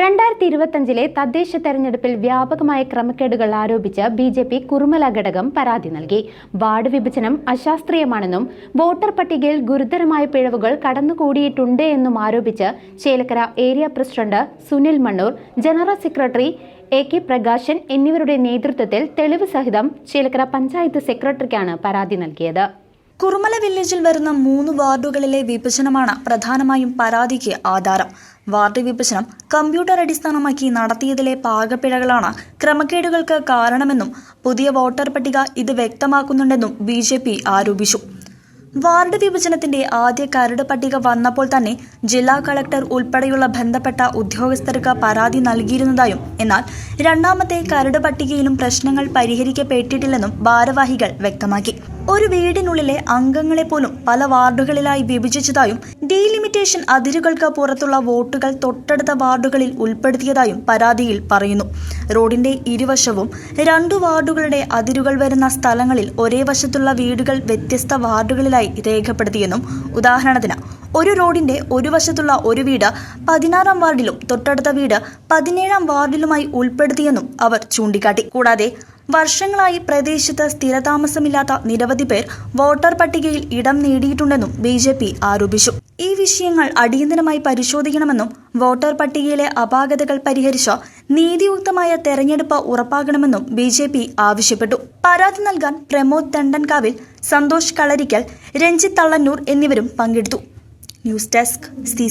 രണ്ടായിരത്തി ഇരുപത്തഞ്ചിലെ തദ്ദേശ തെരഞ്ഞെടുപ്പിൽ വ്യാപകമായ ക്രമക്കേടുകൾ ആരോപിച്ച് ബി ജെ പി കുറുമല ഘടകം പരാതി നൽകി. വാർഡ് വിഭജനം അശാസ്ത്രീയമാണെന്നും വോട്ടർ പട്ടികയിൽ ഗുരുതരമായ പിഴവുകൾ കടന്നുകൂടിയിട്ടുണ്ട് എന്നും ആരോപിച്ച് Chelakkara area president Sunil Mannur general secretary A K Prakashan എന്നിവരുടെ നേതൃത്വത്തിൽ തെളിവ് സഹിതം ചേലക്കര പഞ്ചായത്ത് സെക്രട്ടറിക്കാണ് പരാതി നൽകിയത്. കുറുമല വില്ലേജിൽ വരുന്ന മൂന്ന് വാർഡുകളിലെ വിഭജനമാണ് പ്രധാനമായും പരാതിക്ക് ആധാരം. വാർഡ് വിഭജനം കമ്പ്യൂട്ടർ അടിസ്ഥാനമാക്കി നടത്തിയതിലെ പാകപ്പിഴകളാണ് ക്രമക്കേടുകൾക്ക് കാരണമെന്നും പുതിയ വോട്ടർ പട്ടിക ഇത് വ്യക്തമാക്കുന്നുണ്ടെന്നും ബി ആരോപിച്ചു. വാർഡ് വിഭജനത്തിന്റെ ആദ്യ കരട് പട്ടിക വന്നപ്പോൾ തന്നെ ജില്ലാ കളക്ടർ ഉൾപ്പെടെയുള്ള ബന്ധപ്പെട്ട ഉദ്യോഗസ്ഥർക്ക് പരാതി നൽകിയിരുന്നതായും എന്നാൽ രണ്ടാമത്തെ കരട് പട്ടികയിലും പ്രശ്നങ്ങൾ പരിഹരിക്കപ്പെട്ടിട്ടില്ലെന്നും ഭാരവാഹികൾ വ്യക്തമാക്കി. ഒരു വീടിനുള്ളിലെ അംഗങ്ങളെ പോലും പല വാർഡുകളിലായി വിഭജിച്ചതായും ഡീലിമിറ്റേഷൻ അതിരുകൾക്ക് പുറത്തുള്ള വോട്ടുകൾ തൊട്ടടുത്ത വാർഡുകളിൽ ഉൾപ്പെടുത്തിയതായും പരാതിയിൽ പറയുന്നു. റോഡിന്റെ ഇരുവശവും രണ്ടു വാർഡുകളുടെ അതിരുകൾ വരുന്ന സ്ഥലങ്ങളിൽ ഒരേ വശത്തുള്ള വീടുകൾ വ്യത്യസ്ത വാർഡുകളിലായി രേഖപ്പെടുത്തിയെന്നും ഉദാഹരണത്തിന് ഒരു റോഡിന്റെ ഒരു വശത്തുള്ള ഒരു വീട് പതിനാറാം വാർഡിലും തൊട്ടടുത്ത വീട് പതിനേഴാം വാർഡിലുമായി ഉൾപ്പെടുത്തിയെന്നും അവർ ചൂണ്ടിക്കാട്ടി. കൂടാതെ വർഷങ്ങളായി പ്രദേശത്ത് സ്ഥിരതാമസമില്ലാത്ത നിരവധി പേർ വോട്ടർ പട്ടികയിൽ ഇടം നേടിയിട്ടുണ്ടെന്നും ബി ജെ പി ആരോപിച്ചു. ഈ വിഷയങ്ങൾ അടിയന്തരമായി പരിശോധിക്കണമെന്നും വോട്ടർ പട്ടികയിലെ അപാകതകൾ പരിഹരിച്ച് നീതിയുക്തമായ തെരഞ്ഞെടുപ്പ് ഉറപ്പാക്കണമെന്നും ബി ജെ പി ആവശ്യപ്പെട്ടു. പരാതി നൽകാൻ പ്രമോദ് തണ്ടൻകാവിൽ സന്തോഷ് കളരിക്കൽ രഞ്ജിത്ത് തള്ളന്നൂർ എന്നിവരും പങ്കെടുത്തു. News desk C